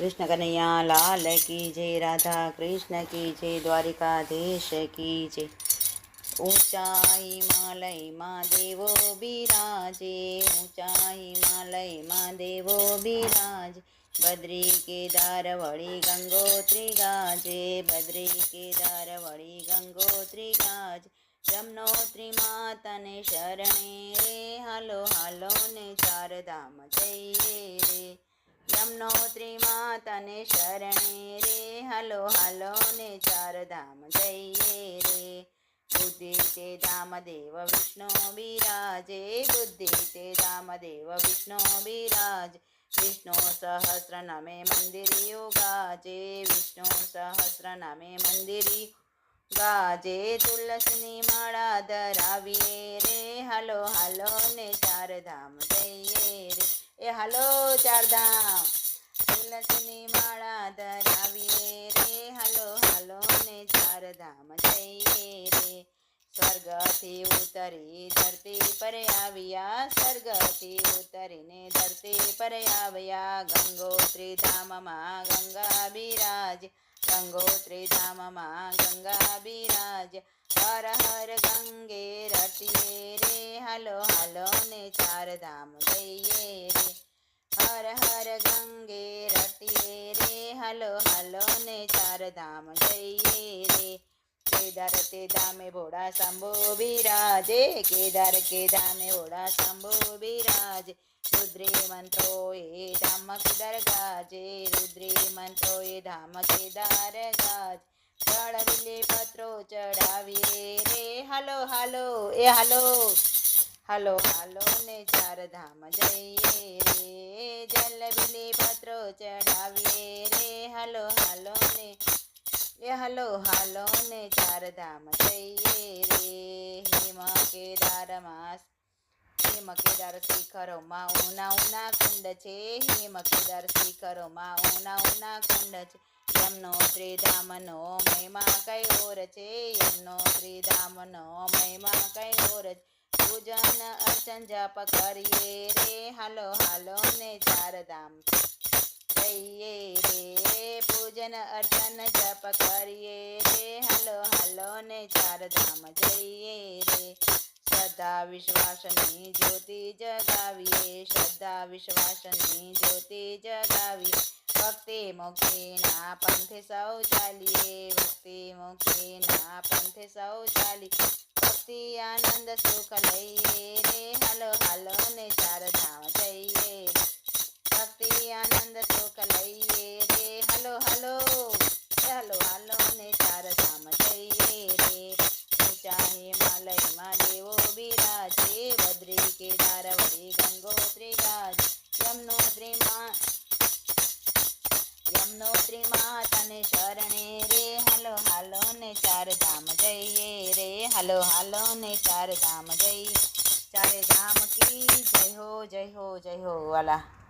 કૃષ્ણ કનૈયા લાલ કી જય રાધા કૃષ્ણ કી જય દ્વારિકાધીશ કી જય ઊંચા હિમાલયમાં દેવો બિરાજે ઊંચા હિમાલયમાં દેવો બિરાજે બદ્રી કેદાર વળી ગંગોત્રી ગાજે બદ્રી કેદાર વળી ગંગોત્રી ગાજ યમનોત્રીમાં તને શરણે રે હાલો હાલો ને ચાર ધામ જઈએ રે યમનોત્રીમાં તને શરણે રે. હલો, હાલો, ને ચાર ધામ જઈએ રે. બુદ્ધિ તે ધામદેવ વિષ્ણુ બિરાજે. બુદ્ધિ તે ધામદેવ વિષ્ણુ બિરાજ. વિષ્ણુ સહસ્ર નામે મંદિર ગાજે વિષ્ણુ સહસ્ર નામે મંદિર ગાજે. તુલસીની માળા ધરાવીએ રે. હલો, હાલો, ને ચાર ધામ એ હાલો ચારધામ. તુલસીની માળા ધરાવીએ રે. હાલો હાલો ને ચારધામ જઈએ રે. સ્વર્ગથી ઉતરી ધરતી પર આવ્યા. સ્વર્ગથી ઉતરીને ધરતી પર આવ્યા. ગંગોત્રી ધામમાં ગંગા બિરાજ. ગંગોત્રી ધામમાં ગંગા બિરાજ. હર હર ગંગે રટીએ રે હાલો હાલો ને ચાર ધામ જઈએ રે હર હર ગંગે રટીએ રે હાલો હાલો ને ચાર ધામ જઈએ રે કેદાર તે ધામે ભોળા શંભો બિરાજે કેદાર કે ધામે ભોળા શંભો બિરાજે રુદ્રી મંત્રો એ ધામ કેદાર ગાજે રુદ્રી મંત્રો એ ધામ કેદાર ગાજ જળ પત્રો ચડાવીએ રે. હાલો હાલો, એ હાલો. હાલો હાલો ને ચાર ધામ જઈએ રે. જલબીલે પત્રો ચડાવીએ રે. હાલો હાલો ને, એ હાલો હાલો ને ચાર ધામ જઈએ રે. હિમ કેદાર માસ, હિમ કેદાર શિખરોમાં ઉના ઉના કુંડ છે. હિમ કેદાર શિખરોમાં ઉના ઉના કુંડ છે. યમનો ત્રિધામનો મહિમા કઈ ઓર છે યમનો ત્રિધામનો મહિમા ઓર છે પૂજન અર્ચન જપ કરીએ રે, હાલો હાલો ને ચાર ધામ જઈએ રે. પૂજન અર્ચન જપ કરીએ રે, હાલો હાલો ને ચાર ધામ જઈએ રે. શ્રદ્ધા વિશ્વાસની જ્યોતિ જગાવીએ, શ્રદ્ધા વિશ્વાસની જ્યોતિ જગાવીએ. ભક્તિ મુક્તિના પંથે સૌ ચાલીએ ભક્તિ મુક્તિના પંથે સૌ ચાલી ભક્તિ આનંદ સુખ લઈએ રે હાલો હાલો યમનોત્રીમાં તને શરણે રે, હાલો હાલો, ને ચાર ધામ જઈએ રે, હાલો હાલો, ને ચાર ધામ જઈએ. ચારે ધામ કી, જય હો જય હો જય હો, વાલા.